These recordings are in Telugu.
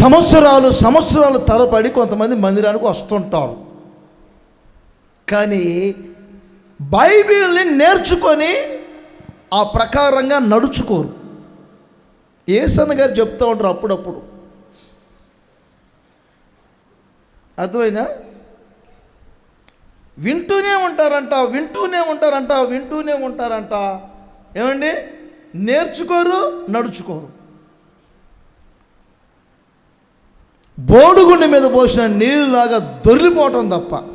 సంవత్సరాలు సంవత్సరాలు తరబడి కొంతమంది మందిరానికి వస్తుంటారు. కానీ బైబిల్ని నేర్చుకొని ఆ ప్రకారంగా నడుచుకోరు. ఏసన్న గారు చెప్తూ ఉంటారు అప్పుడప్పుడు. అర్థమైందా? వింటూనే ఉంటారంట వింటూనే ఉంటారంట వింటూనే ఉంటారంట. ఏమండి? నేర్చుకోరు నడుచుకోరు. బోడుగుండె మీద పోసిన నీళ్ళలాగా దొరిలిపోవటం తప్ప.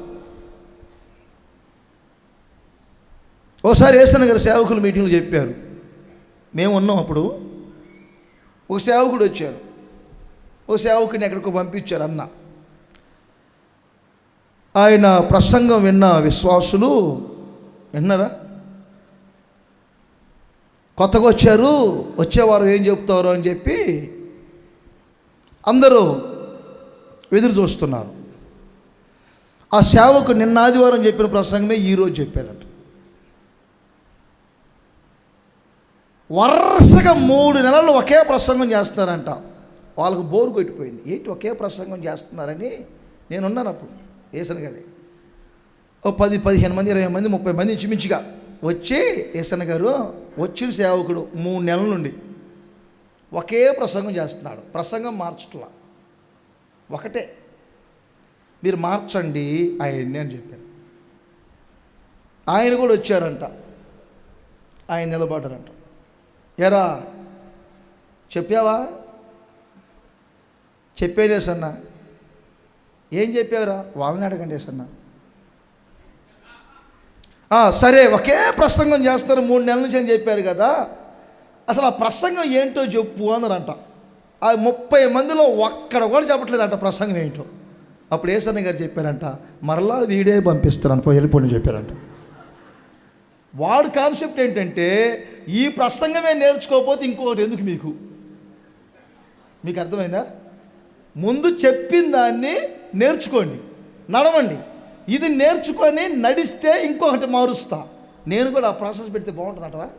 ఓసారి ఏసన్న గారు సేవకులు మీటింగ్లో చెప్పారు. మేము ఉన్నాం అప్పుడు. ఒక సేవకుడు వచ్చారు. ఓ సేవకుని ఎక్కడికో పంపించారు అన్న. ఆయన ప్రసంగం విన్న విశ్వాసులు విన్నారా? కొత్తగా వచ్చారు వచ్చేవారు ఏం చెప్తారు అని చెప్పి అందరూ ఎదురు చూస్తున్నారు. ఆ సేవకు నిన్న ఆదివారం చెప్పిన ప్రసంగమే ఈరోజు చెప్పారంట. వరుసగా మూడు నెలలు ఒకే ప్రసంగం చేస్తున్నారంట. వాళ్ళకు బోరు కొట్టిపోయింది. ఏంటి ఒకే ప్రసంగం చేస్తున్నారని నేనున్నాను అప్పుడు ఏసన్ గారి. ఓ పది పదిహేను మంది ఇరవై మంది ముప్పై మంది ఇంచుమించుగా వచ్చి ఏసన్ గారు వచ్చిన సేవకుడు మూడు నెలల నుండి ఒకే ప్రసంగం చేస్తున్నాడు. ప్రసంగం మార్చట్లా. ఒకటే. మీరు మార్చండి ఆయన్ని అని చెప్పారు. ఆయన కూడా వచ్చారంట. ఆయన నిలబడ్డారంట. ఎరా చెప్పావా? చెప్పేదే సన్న ఏం చెప్పావురా? వాళ్ళని అడగండి సన్న సరే ఒకే ప్రసంగం చేస్తారు మూడు నెలల నుంచి అని చెప్పారు కదా. అసలు ఆ ప్రసంగం ఏంటో చెప్పు అన్నారంట. ఆ ముప్పై మందిలో ఒక్కడ కూడా చెప్పట్లేదంట ప్రసంగం ఏంటో. అప్పుడు ఏసన్న గారు చెప్పారంట మరలా వీడే పంపిస్తున్నాను పోయి వెళ్ళిపోయి చెప్పారంట. వాడు కాన్సెప్ట్ ఏంటంటే ఈ ప్రసంగమే నేర్చుకోకపోతే ఇంకొకటి ఎందుకు మీకు? మీకు అర్థమైందా? ముందు చెప్పిన దాన్ని నేర్చుకోండి నడవండి. ఇది నేర్చుకొని నడిస్తే ఇంకొకటి మారుస్తా. నేను కూడా ఆ ప్రాసెస్ పెడితే బాగుంటుందంటవా?